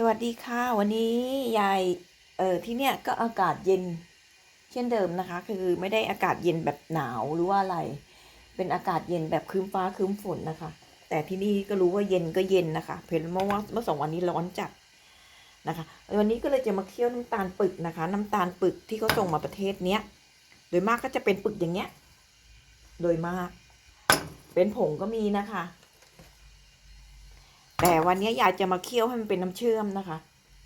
สวัสดีค่ะ วันนี้ยายเออที่เนี่ยก็อากาศเย็น เช่นเดิมนะคะ คือไม่ได้อากาศเย็นแบบหนาวหรือว่าอะไร เป็นอากาศเย็นแบบครึ้มฟ้าครึ้มฝนนะคะ แต่ที่นี่ก็รู้ว่าเย็นก็เย็นนะคะ เพิ่นเมื่อว่าเมื่อสองวันนี้ร้อนจัดนะคะ วันนี้ก็เลยจะมาเคี่ยวน้ำตาลปึกนะคะ น้ำตาลปึกที่เขาส่งมาประเทศเนี้ย โดยมากก็จะเป็นปึกอย่างเงี้ย โดยมาก เป็นผงก็มีนะคะ แต่วันนี้ยายจะมาเคี่ยวให้มันเป็นน้ำเชื่อมนะคะ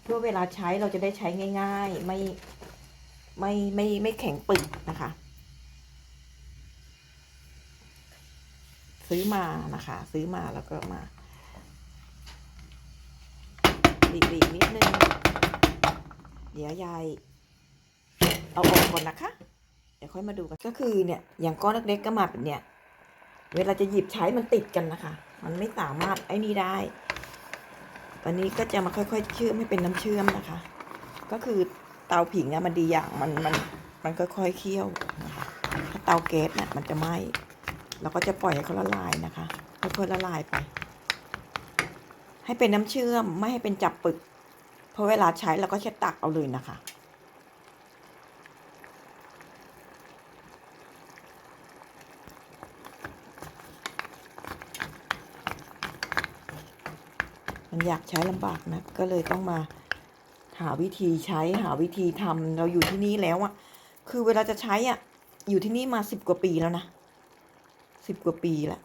เพื่อเวลาใช้เราจะได้ใช้ง่าย ๆ ไม่ไม่ไม่ไม่แข็งปึกนะคะ ซื้อมานะคะ ซื้อมาแล้วก็มาบีบๆนิดนึง เดี๋ยวยายเอาออกก่อนนะคะ เดี๋ยวค่อยมาดูกัน ก็คือเนี่ย อย่างก้อนเล็กๆก็มาแบบเนี้ย เวลาจะหยิบใช้มันติดกันนะคะ มันไม่สามารถไอ้นี่ได้ วันนี้ก็จะมาค่อยๆเชื่อมให้เป็นน้ำเชื่อมนะคะ ก็คือเตาผิงอะมันดีอย่างมันมันมันค่อยๆเคี่ยวนะคะถ้าเตาแก๊สเนี่ยมันจะไหม้เราก็จะปล่อยให้เขาละลายนะคะค่อยๆละลายไป ให้เป็นน้ำเชื่อมไม่ให้เป็นจับปึกเพราะเวลาใช้เราก็แค่ตักเอาเลยนะคะ มันอยากใช้ลำบากนะ ก็เลยต้องมาหาวิธีใช้หาวิธีทำเราอยู่ที่นี่แล้วอะคือเวลาจะใช้อะอยู่ที่นี่มาสิบกว่าปีแล้วนะสิบกว่าปีล้ว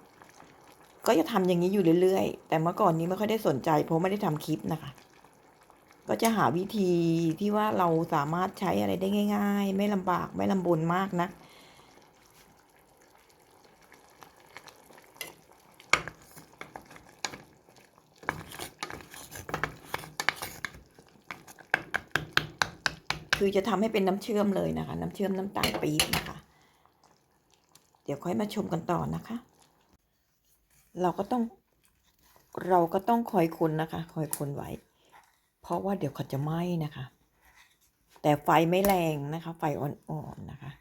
ก็จะทำอย่างนี้อยู่เรื่อยๆ แต่เมื่อก่อนนี้ไม่ค่อยได้สนใจ เพราะไม่ได้ทำคลิปนะคะ ก็จะหาวิธีที่ว่าเราสามารถใช้อะไรได้ง่าย ๆ ไม่ลำบากไม่ลำบนมากนะ คือจะทำให้เป็นน้ำเชื่อมเลยนะคะ น้ำเชื่อมน้ำตาลปี๊บนะคะ เดี๋ยวค่อยมาชมกันต่อนะคะ เราก็ต้อง เราก็ต้องคอยคนนะคะคอยคนไว้ เพราะว่าเดี๋ยวเขาจะไหม้นะคะ แต่ไฟไม่แรงนะคะ ไฟอ่อนๆนะคะ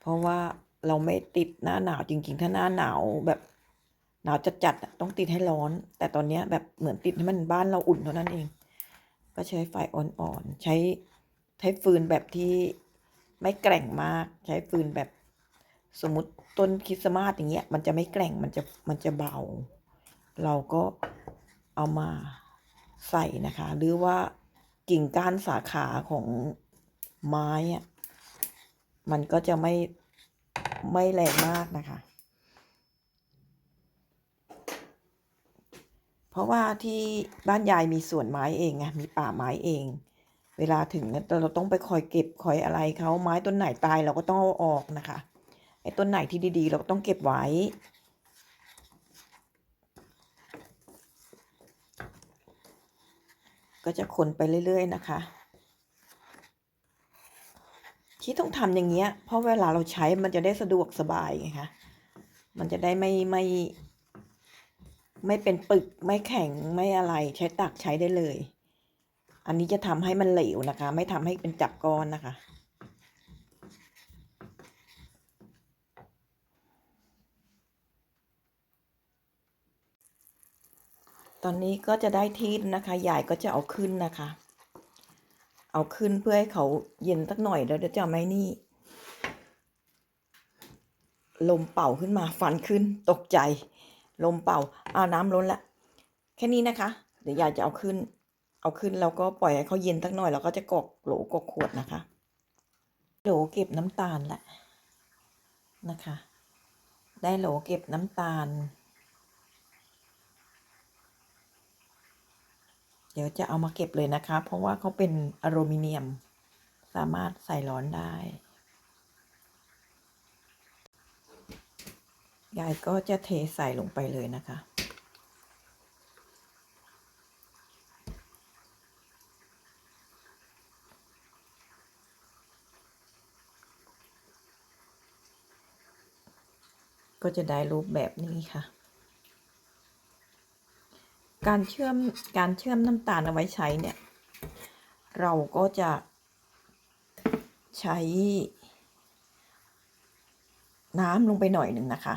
เพราะว่าเราไม่ติดหน้าหนาวจริง ๆ ถ้าหน้าหนาวแบบหนาวจัดๆต้องติดให้ร้อน แต่ตอนนี้แบบเหมือนติดให้มันบ้านเราอุ่นเท่านั้นเอง ก็ใช้ไฟอ่อนๆใช้ ใช้ฟืนแบบที่ไม่แกร่งมาก ใช้ฟืนแบบสมมติต้นคริสต์มาสอย่างเงี้ย มันจะไม่แกร่งมันจะมันจะเบา เราก็เอามาใส่นะคะ หรือว่ากิ่งก้านสาขาของไม้อะมันก็จะไม่ไม่แรงมากนะคะ เพราะว่าที่บ้านยายมีสวนไม้เองไงมีป่าไม้เอง เวลาถึงเนี่ยเราต้องไปคอยเก็บคอยอะไรเขาไม้ต้นไหนตายเราก็ต้องเอาออกนะคะไอ้ต้นไหนที่ดีๆ เราก็ต้องเก็บไว้ก็จะคนไปเรื่อย ๆ นะคะ ที่ต้องทำอย่างเงี้ย เพราะเวลาเราใช้มันจะได้สะดวกสบายไงคะ มันจะได้ไม่ไม่ ไม่เป็นปึกไม่แข็งไม่อะไรใช้ตักใช้ได้เลย อันนี้จะทำให้มันเหลวนะคะ ไม่ทำให้เป็นจับก้อนนะคะ ตอนนี้ก็จะได้ที่นะคะยายก็จะเอาขึ้นนะคะ เอาขึ้นเพื่อให้เขาเย็นสักหน่อยแล้วเดี๋ยวจะไม่นี่ ลมเป่าขึ้นมาฟันขึ้นตกใจ ลมเป่าเอาน้ำล้นละแค่นี้นะคะ เดี๋ยวยายจะเอาขึ้น เอาขึ้นแล้วก็ปล่อยให้เขาเย็นสักหน่อยแล้วก็จะกรอกโหลกรอกขวดนะคะ โหลเก็บน้ำตาลแหละนะคะ ได้โหลเก็บน้ำตาล เดี๋ยวจะเอามาเก็บเลยนะคะ เพราะว่าเขาเป็นอลูมิเนียม สามารถใส่ร้อนได้ยายก็จะเทใส่ลงไปเลยนะคะ ก็จะได้รูปแบบนี้ค่ะ การเชื่อมการเชื่อมน้ำตาลเอาไว้ใช้เนี่ย เราก็จะใช้ น้ำลงไปหน่อยหนึ่งนะคะ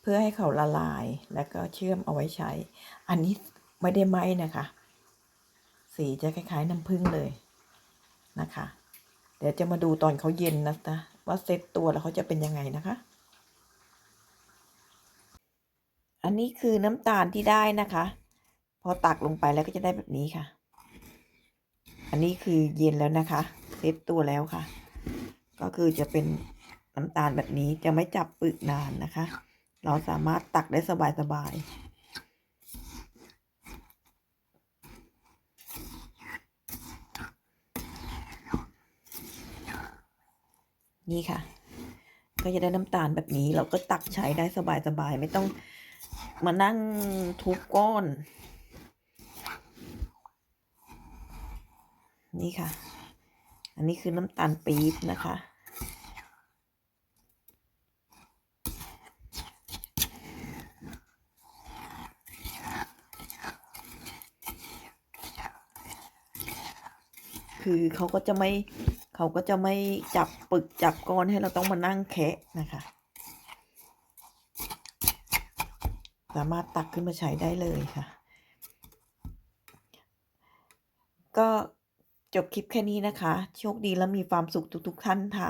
เพื่อให้เขาละลายแล้วก็เชื่อมเอาไว้ใช้ อันนี้ไม่ได้ไหมนะคะ สีจะคล้าย ๆ น้ำผึ้งเลยนะคะ เดี๋ยวจะมาดูตอนเขาเย็นนะจ๊ะว่าเซตตัวแล้วเขาจะเป็นยังไงนะคะ อันนี้คือน้ำตาลที่ได้นะคะ พอตักลงไปแล้วก็จะได้แบบนี้ค่ะ อันนี้คือเย็นแล้วนะคะเซตตัวแล้วค่ะ ก็คือจะเป็นน้ำตาลแบบนี้จะไม่จับปึกนานนะคะ เราสามารถตักได้สบายๆนี่ค่ะ ก็จะได้น้ำตาลแบบนี้เราก็ตักใช้ได้สบายๆ ไม่ต้อง มานั่งทุบก้อน นี่ค่ะ อันนี้คือน้ำตาลปี๊บนะคะ คือเขาก็จะไม่เขาก็จะไม่จับปึกจับก้อนให้เราต้องมานั่งแคะนะคะ สามารถตักขึ้นมาใช้ได้เลยค่ะ ก็จบคลิปแค่นี้นะคะ โชคดีและมีความสุขทุกๆท่านค่ะ